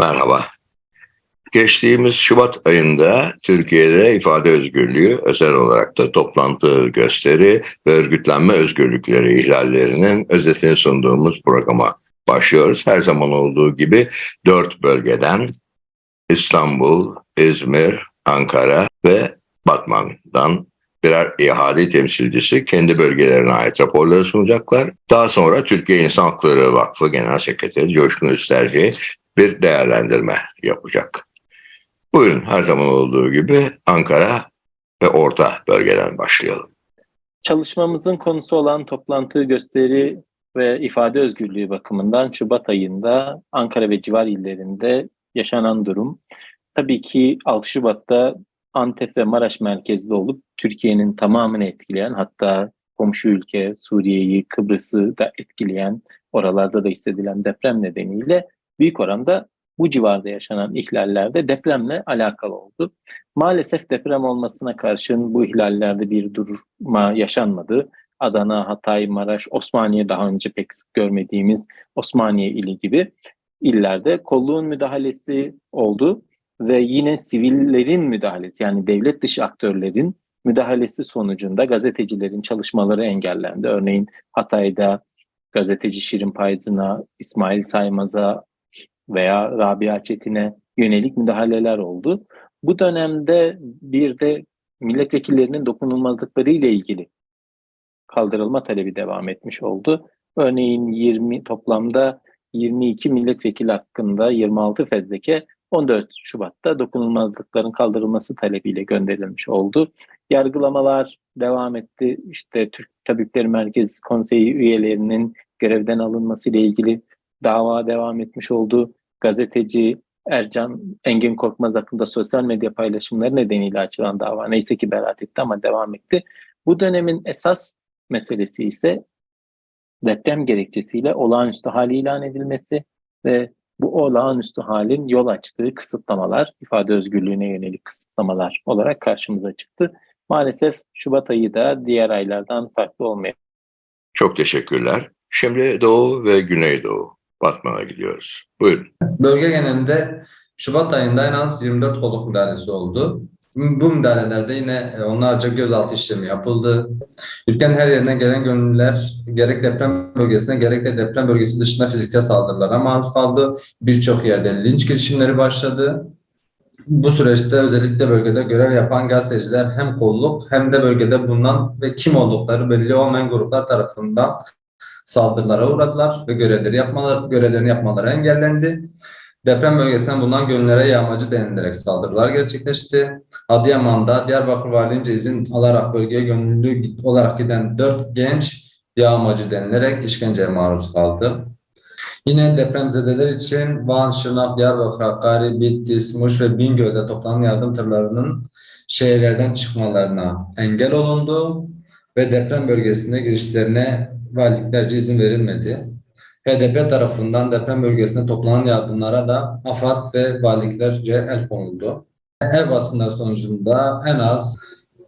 Merhaba. Geçtiğimiz Şubat ayında Türkiye'de ifade özgürlüğü, özel olarak da toplantı, gösteri ve örgütlenme özgürlükleri ihlallerinin özetini sunduğumuz programa başlıyoruz. Her zaman olduğu gibi dört bölgeden İstanbul, İzmir, Ankara ve Batman'dan birer ihale temsilcisi kendi bölgelerine ait raporları sunacaklar. Daha sonra Türkiye İnsan Hakları Vakfı Genel Sekreteri Coşkun Üsterci bir değerlendirme yapacak. Buyurun her zaman olduğu gibi Ankara ve orta bölgeden başlayalım. Çalışmamızın konusu olan toplantı, gösteri ve ifade özgürlüğü bakımından Şubat ayında Ankara ve civar illerinde yaşanan durum tabii ki 6 Şubat'ta Antep ve Maraş merkezli olup Türkiye'nin tamamını etkileyen hatta komşu ülke Suriye'yi, Kıbrıs'ı da etkileyen oralarda da hissedilen deprem nedeniyle büyük oranda bu civarda yaşanan ihlallerde depremle alakalı oldu. Maalesef deprem olmasına karşın bu ihlallerde bir durma yaşanmadı. Adana, Hatay, Maraş, Osmaniye daha önce pek sık görmediğimiz Osmaniye ili gibi illerde kolluğun müdahalesi oldu ve yine sivillerin müdahalesi yani devlet dışı aktörlerin müdahalesi sonucunda gazetecilerin çalışmaları engellendi. Örneğin Hatay'da gazeteci Şirin Payzın'a, İsmail Saymaz'a veya Rabia Çetin'e yönelik müdahaleler oldu. Bu dönemde bir de milletvekillerinin dokunulmazlıkları ile ilgili kaldırılma talebi devam etmiş oldu. Örneğin 20 toplamda 22 milletvekili hakkında 26 fezleke 14 Şubat'ta dokunulmazlıkların kaldırılması talebiyle gönderilmiş oldu. Yargılamalar devam etti. İşte Türk Tabipleri Merkez Konseyi üyelerinin görevden alınması ile ilgili dava devam etmiş oldu. Gazeteci Ercan Engin Korkmaz hakkında sosyal medya paylaşımları nedeniyle açılan dava neyse ki beraat etti ama devam etti. Bu dönemin esas meselesi ise deprem gerekçesiyle olağanüstü hali ilan edilmesi ve bu olağanüstü halin yol açtığı kısıtlamalar, ifade özgürlüğüne yönelik kısıtlamalar olarak karşımıza çıktı. Maalesef Şubat ayı da diğer aylardan farklı olmayacak. Çok teşekkürler. Şimdi Doğu ve Güneydoğu. Batman'a gidiyoruz. Buyurun. Bölge genelinde Şubat ayında en az 24 kolluk müdahalesi oldu. Bu müdahalelerde yine onlarca gözaltı işlemi yapıldı. Ülkenin her yerinden gelen gönüllüler gerek deprem bölgesine gerek de deprem bölgesi dışında fiziksel saldırılara maruz kaldı. Birçok yerde linç girişimleri başladı. Bu süreçte özellikle bölgede görev yapan gazeteciler hem kolluk hem de bölgede bulunan ve kim oldukları belli olmayan gruplar tarafından saldırılara uğradılar ve görevleri yapmaları, görevlerini yapmaları engellendi. Deprem bölgesinden bulunan gönüllere yağmacı denilerek saldırılar gerçekleşti. Adıyaman'da Diyarbakır Valiliğince izin alarak bölgeye gönüllü olarak giden 4 genç yağmacı denilerek işkenceye maruz kaldı. Yine depremzedeler için Van, Şırnak, Diyarbakır, Hakkari, Bitlis, Muş ve Bingöl'de toplanan yardım tırlarının şehirlerden çıkmalarına engel olundu ve deprem bölgesine girişlerine valiliklerce izin verilmedi. HDP tarafından deprem bölgesinde toplanan yardımlara da AFAD ve valiliklerce el konuldu. Ev baskınları sonucunda en az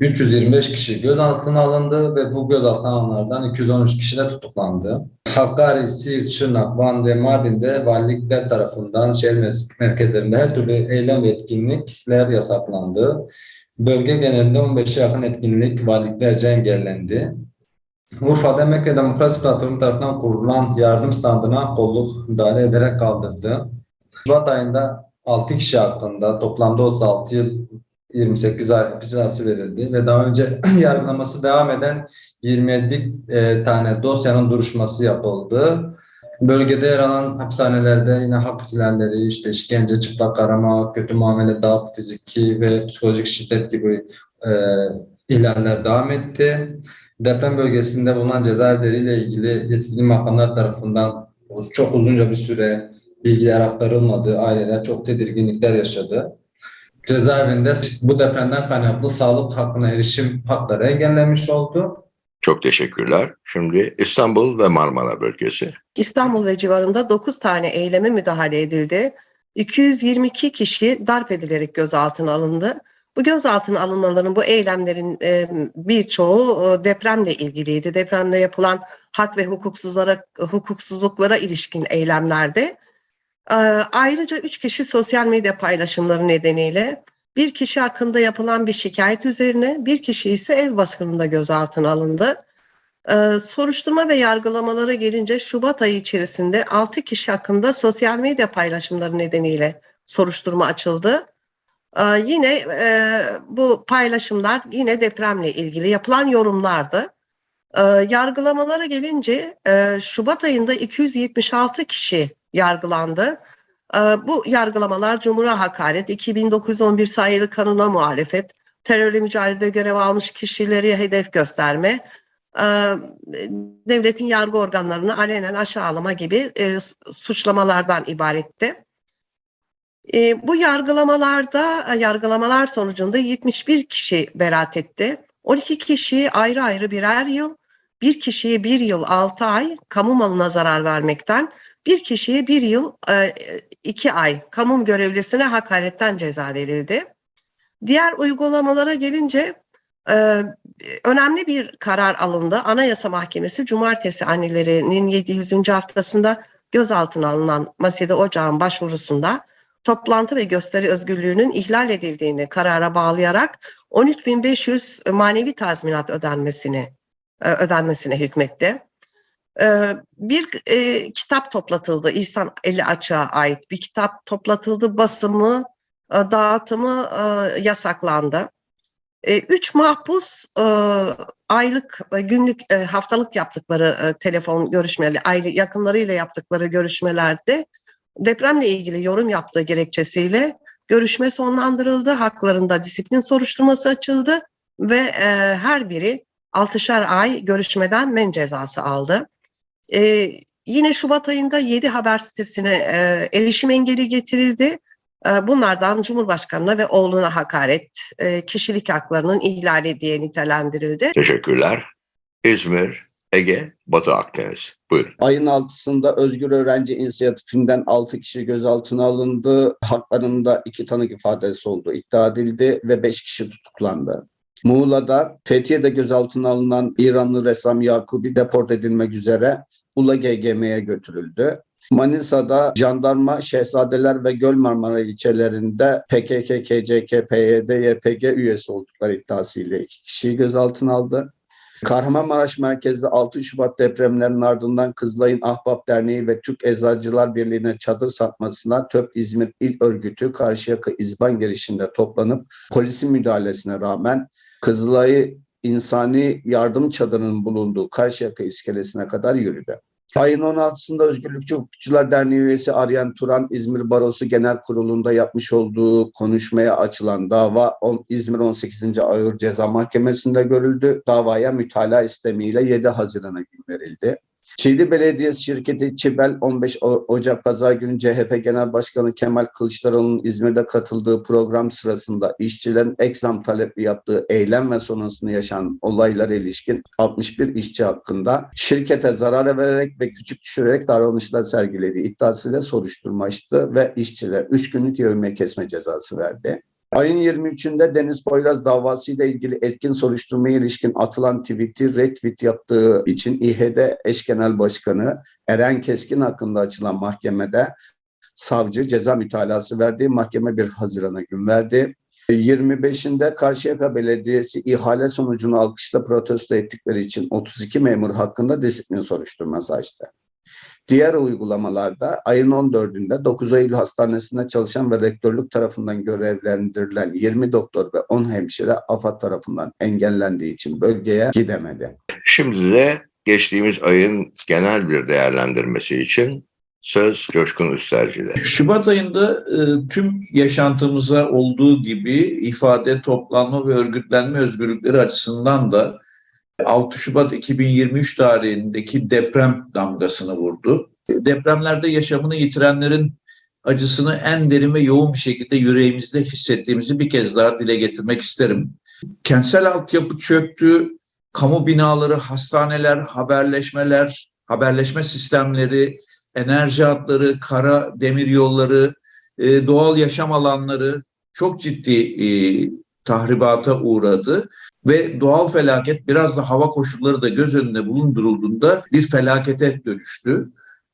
325 kişi gözaltına alındı ve bu gözaltına alınanlardan 213 kişi de tutuklandı. Hakkari, Siirt, Şırnak, Van ve Mardin'de valilikler tarafından şehir merkezlerinde her türlü eylem ve etkinlikler yasaklandı. Bölge genelinde 15'e yakın etkinlik valiliklerce engellendi. Urfa'da Mekke Demokrasi Platformu tarafından kurulan yardım standına kolluk müdahale ederek kaldırdı. Şubat ayında 6 kişi hakkında toplamda 36 yıl 28 ay hapis verildi ve daha önce yargılaması devam eden 27 e, tane dosyanın duruşması yapıldı. Bölgede yer alan hapishanelerde yine hak ihlalleri, işte işkence, çıplak arama, kötü muamele, darp, fiziki ve psikolojik şiddet gibi e, ihlaller devam etti deprem bölgesinde bulunan cezaevleriyle ilgili yetkili makamlar tarafından çok uzunca bir süre bilgiler aktarılmadı. Aileler çok tedirginlikler yaşadı. Cezaevinde bu depremden kaynaklı sağlık hakkına erişim hakları engellenmiş oldu. Çok teşekkürler. Şimdi İstanbul ve Marmara bölgesi. İstanbul ve civarında 9 tane eyleme müdahale edildi. 222 kişi darp edilerek gözaltına alındı. Bu gözaltına alınmaların, bu eylemlerin e, birçoğu e, depremle ilgiliydi. Depremde yapılan hak ve hukuksuzlara, hukuksuzluklara ilişkin eylemlerde. Ee, Ayrıca üç kişi sosyal medya paylaşımları nedeniyle bir kişi hakkında yapılan bir şikayet üzerine bir kişi ise ev baskınında gözaltına alındı. Ee, Soruşturma ve yargılamalara gelince Şubat ayı içerisinde 6 kişi hakkında sosyal medya paylaşımları nedeniyle soruşturma açıldı. Ee, Yine e, bu paylaşımlar yine depremle ilgili yapılan yorumlardı. Ee, Yargılamalara gelince e, Şubat ayında 276 kişi yargılandı. Ee, Bu yargılamalar Cumhur'a hakaret, 2911 sayılı kanuna muhalefet, terörle mücadelede görev almış kişileri hedef gösterme, e, devletin yargı organlarını alenen aşağılama gibi e, suçlamalardan ibaretti. E, Bu yargılamalarda, yargılamalar sonucunda 71 kişi beraat etti. 12 kişiyi ayrı ayrı birer yıl, bir kişiye bir yıl 6 ay kamu malına zarar vermekten, bir kişiye bir yıl e, iki ay kamu görevlisine hakaretten ceza verildi. Diğer uygulamalara gelince e, önemli bir karar alındı. Anayasa Mahkemesi Cumartesi annelerinin 700. haftasında gözaltına alınan Maside Ocağ'ın başvurusunda toplantı ve gösteri özgürlüğünün ihlal edildiğini karara bağlayarak 13.500 manevi tazminat ödenmesini e, ödenmesine hükmetti. E, Bir e, kitap toplatıldı. İhsan Eli Açık'a ait bir kitap toplatıldı. Basımı, dağıtımı yasaklandı. Üç mahpus aylık, günlük, haftalık yaptıkları telefon görüşmeleri, aile yakınlarıyla yaptıkları görüşmelerde depremle ilgili yorum yaptığı gerekçesiyle görüşme sonlandırıldı. Haklarında disiplin soruşturması açıldı ve e, her biri 6'şar ay görüşmeden men cezası aldı. E, yine Şubat ayında 7 haber sitesine e, erişim engeli getirildi. E, bunlardan Cumhurbaşkanı'na ve oğluna hakaret, e, kişilik haklarının ihlali diye nitelendirildi. Teşekkürler. İzmir, Ege, Batı Akdeniz. Buyurun. Ayın 6'sında Özgür Öğrenci İnisiyatifinden 6 kişi gözaltına alındı. Haklarında iki tanık ifadesi olduğu iddia edildi ve 5 kişi tutuklandı. Muğla'da Fethiye'de gözaltına alınan İranlı ressam Yakubi deport edilmek üzere Ula GGM'ye götürüldü. Manisa'da jandarma Şehzadeler ve Göl ilçelerinde PKK, KCK, PYD, YPG üyesi oldukları iddiasıyla iki kişiyi gözaltına aldı. Kahramanmaraş merkezli 6 Şubat depremlerinin ardından Kızılay'ın Ahbap Derneği ve Türk Eczacılar Birliği'ne çadır satmasına TÖP İzmir İl Örgütü Karşıyaka İzban girişinde toplanıp polisin müdahalesine rağmen Kızılay'ı insani yardım çadırının bulunduğu Karşıyaka iskelesine kadar yürüdü. Ayın 16'sında Özgürlükçü Hukukçular Derneği üyesi Aryan Turan İzmir Barosu Genel Kurulu'nda yapmış olduğu konuşmaya açılan dava İzmir 18. Ağır Ceza Mahkemesi'nde görüldü. Davaya mütalaa istemiyle 7 Haziran'a gün verildi. Çiğli Belediyesi şirketi Çibel 15 O- Ocak Pazar günü CHP Genel Başkanı Kemal Kılıçdaroğlu'nun İzmir'de katıldığı program sırasında işçilerin eksam talebi yaptığı eylem ve sonrasında yaşanan olaylara ilişkin 61 işçi hakkında şirkete zarar vererek ve küçük düşürerek davranışlar sergilediği iddiasıyla soruşturma açtı ve işçiler 3 günlük yevmiye kesme cezası verdi. Ayın 23'ünde Deniz Poyraz davasıyla ilgili etkin soruşturmaya ilişkin atılan tweet'i retweet yaptığı için İHD eş genel başkanı Eren Keskin hakkında açılan mahkemede savcı ceza mütalası verdi. Mahkeme 1 Haziran'a gün verdi. 25'inde Karşıyaka Belediyesi ihale sonucunu alkışla protesto ettikleri için 32 memur hakkında disiplin soruşturması açtı. Diğer uygulamalarda ayın 14'ünde 9 Eylül Hastanesi'nde çalışan ve rektörlük tarafından görevlendirilen 20 doktor ve 10 hemşire AFAD tarafından engellendiği için bölgeye gidemedi. Şimdi de geçtiğimiz ayın genel bir değerlendirmesi için söz Coşkun Üsterci'de. Şubat ayında e, tüm yaşantımıza olduğu gibi ifade, toplanma ve örgütlenme özgürlükleri açısından da 6 Şubat 2023 tarihindeki deprem damgasını vurdu. Depremlerde yaşamını yitirenlerin acısını en derin ve yoğun bir şekilde yüreğimizde hissettiğimizi bir kez daha dile getirmek isterim. Kentsel altyapı çöktü, kamu binaları, hastaneler, haberleşmeler, haberleşme sistemleri, enerji hatları, kara demir yolları, e, doğal yaşam alanları çok ciddi e, tahribata uğradı ve doğal felaket biraz da hava koşulları da göz önünde bulundurulduğunda bir felakete dönüştü.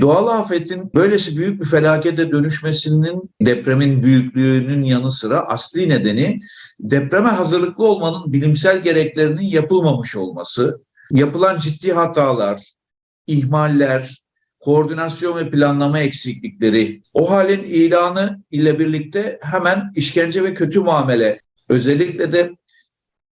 Doğal afetin böylesi büyük bir felakete dönüşmesinin depremin büyüklüğünün yanı sıra asli nedeni depreme hazırlıklı olmanın bilimsel gereklerinin yapılmamış olması, yapılan ciddi hatalar, ihmaller, koordinasyon ve planlama eksiklikleri, o halin ilanı ile birlikte hemen işkence ve kötü muamele, özellikle de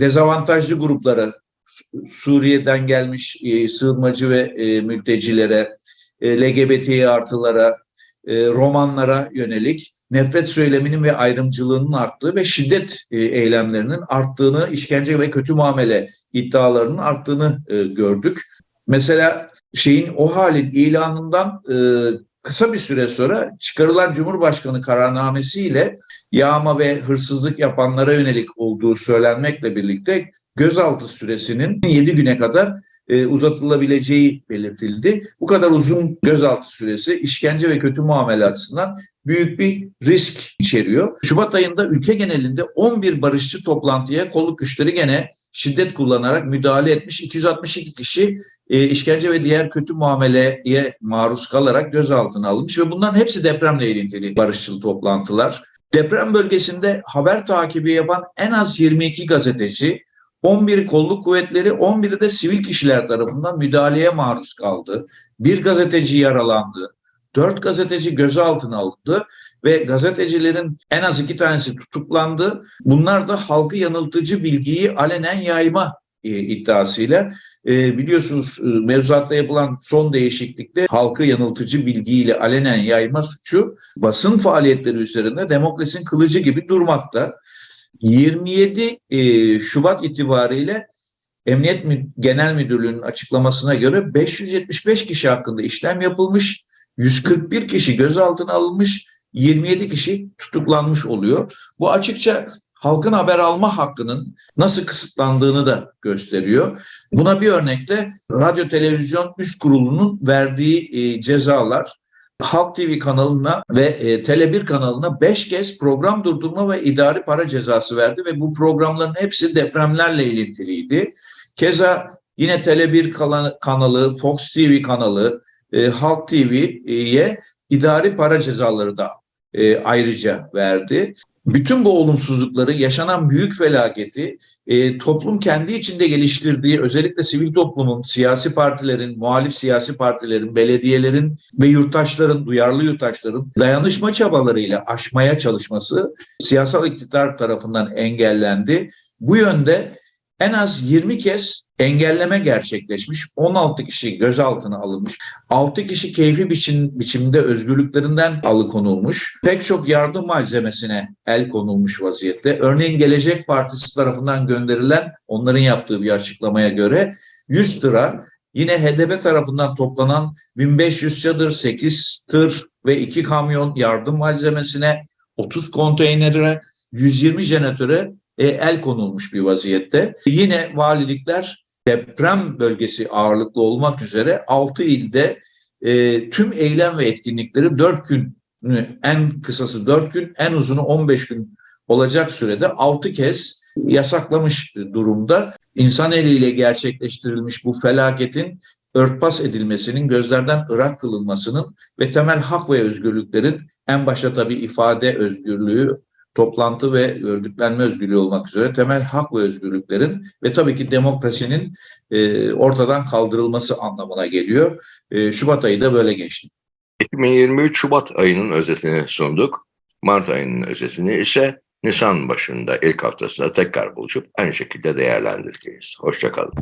dezavantajlı gruplara, Su- Suriye'den gelmiş e, sığınmacı ve e, mültecilere, e, LGBT artılara, e, romanlara yönelik nefret söyleminin ve ayrımcılığının arttığı ve şiddet e, eylemlerinin arttığını, işkence ve kötü muamele iddialarının arttığını e, gördük. Mesela şeyin o halin ilanından e, kısa bir süre sonra çıkarılan Cumhurbaşkanı kararnamesiyle yağma ve hırsızlık yapanlara yönelik olduğu söylenmekle birlikte gözaltı süresinin 7 güne kadar e, uzatılabileceği belirtildi. Bu kadar uzun gözaltı süresi işkence ve kötü muamele açısından büyük bir risk içeriyor. Şubat ayında ülke genelinde 11 barışçı toplantıya kolluk güçleri gene şiddet kullanarak müdahale etmiş. 262 kişi e, işkence ve diğer kötü muameleye maruz kalarak gözaltına alınmış ve bunların hepsi depremle ilintili barışçıl toplantılar. Deprem bölgesinde haber takibi yapan en az 22 gazeteci, 11 kolluk kuvvetleri, 11'i de sivil kişiler tarafından müdahaleye maruz kaldı. Bir gazeteci yaralandı. Dört gazeteci gözaltına alındı ve gazetecilerin en az iki tanesi tutuklandı. Bunlar da halkı yanıltıcı bilgiyi alenen yayma e, iddiasıyla e, biliyorsunuz e, mevzuatta yapılan son değişiklikte halkı yanıltıcı bilgiyle alenen yayma suçu basın faaliyetleri üzerinde demokrasinin kılıcı gibi durmakta. 27 e, Şubat itibariyle Emniyet Genel Müdürlüğü'nün açıklamasına göre 575 kişi hakkında işlem yapılmış, 141 kişi gözaltına alınmış, 27 kişi tutuklanmış oluyor. Bu açıkça halkın haber alma hakkının nasıl kısıtlandığını da gösteriyor. Buna bir örnek de Radyo Televizyon Üst Kurulu'nun verdiği e, cezalar. Halk TV kanalına ve e, Tele1 kanalına 5 kez program durdurma ve idari para cezası verdi ve bu programların hepsi depremlerle ilintiliydi. Keza yine Tele1 kala- kanalı, Fox TV kanalı, e, Halk TV'ye idari para cezaları da e, ayrıca verdi. Bütün bu olumsuzlukları, yaşanan büyük felaketi e, toplum kendi içinde geliştirdiği, özellikle sivil toplumun, siyasi partilerin, muhalif siyasi partilerin, belediyelerin ve yurttaşların, duyarlı yurttaşların dayanışma çabalarıyla aşmaya çalışması siyasal iktidar tarafından engellendi. Bu yönde en az 20 kez engelleme gerçekleşmiş. 16 kişi gözaltına alınmış. 6 kişi keyfi biçim, biçimde özgürlüklerinden alıkonulmuş. Pek çok yardım malzemesine el konulmuş vaziyette. Örneğin Gelecek Partisi tarafından gönderilen onların yaptığı bir açıklamaya göre 100 lira yine HDP tarafından toplanan 1500 çadır, 8 tır ve 2 kamyon yardım malzemesine 30 konteynere 120 jeneratöre e, el konulmuş bir vaziyette. Yine valilikler deprem bölgesi ağırlıklı olmak üzere 6 ilde e, tüm eylem ve etkinlikleri 4 gün en kısası 4 gün en uzunu 15 gün olacak sürede 6 kez yasaklamış durumda. İnsan eliyle gerçekleştirilmiş bu felaketin örtbas edilmesinin, gözlerden ırak kılınmasının ve temel hak ve özgürlüklerin en başta tabii ifade özgürlüğü, toplantı ve örgütlenme özgürlüğü olmak üzere temel hak ve özgürlüklerin ve tabii ki demokrasinin e, ortadan kaldırılması anlamına geliyor. E, Şubat ayı da böyle geçti. 2023 Şubat ayının özetini sunduk. Mart ayının özetini ise Nisan başında ilk haftasında tekrar buluşup aynı şekilde değerlendireceğiz. Hoşçakalın.